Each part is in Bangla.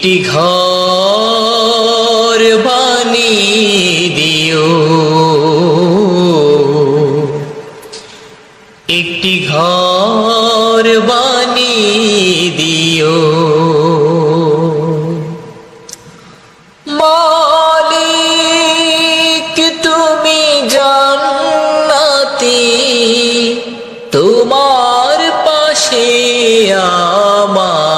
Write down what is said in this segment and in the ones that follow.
একটি ঘর বানিয়ে দিও। একটি ঘর বানিয়ে দিও। মালিক তুমি জান্নাতি তোমার পাশে আমার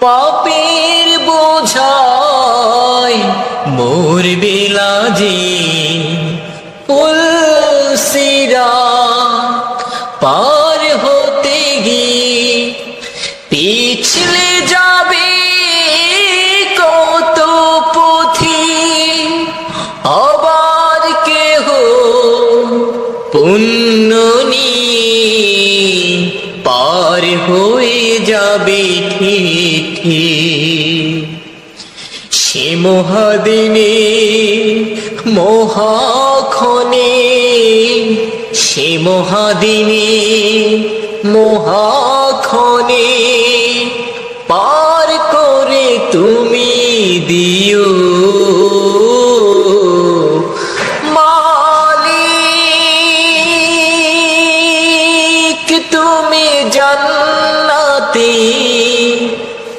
পাপের বোঝায় মোর বেলাজে পুলসিরা পার হতে গিয়ে পিছলে যাবে কত পথি? আবার কেহ পুণ্য নিয়ে পার হয়ে যাবে ঠিক সে মহাদিনে মহাক্ষণে সে মহাদিনে মহাক্ষণে পার করে তুমি দিও। মালিক তুমি আছি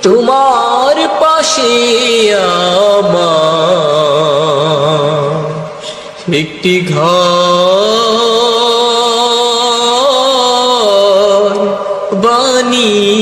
তোমার পাশে আমার একটি ঘর বানিয়ে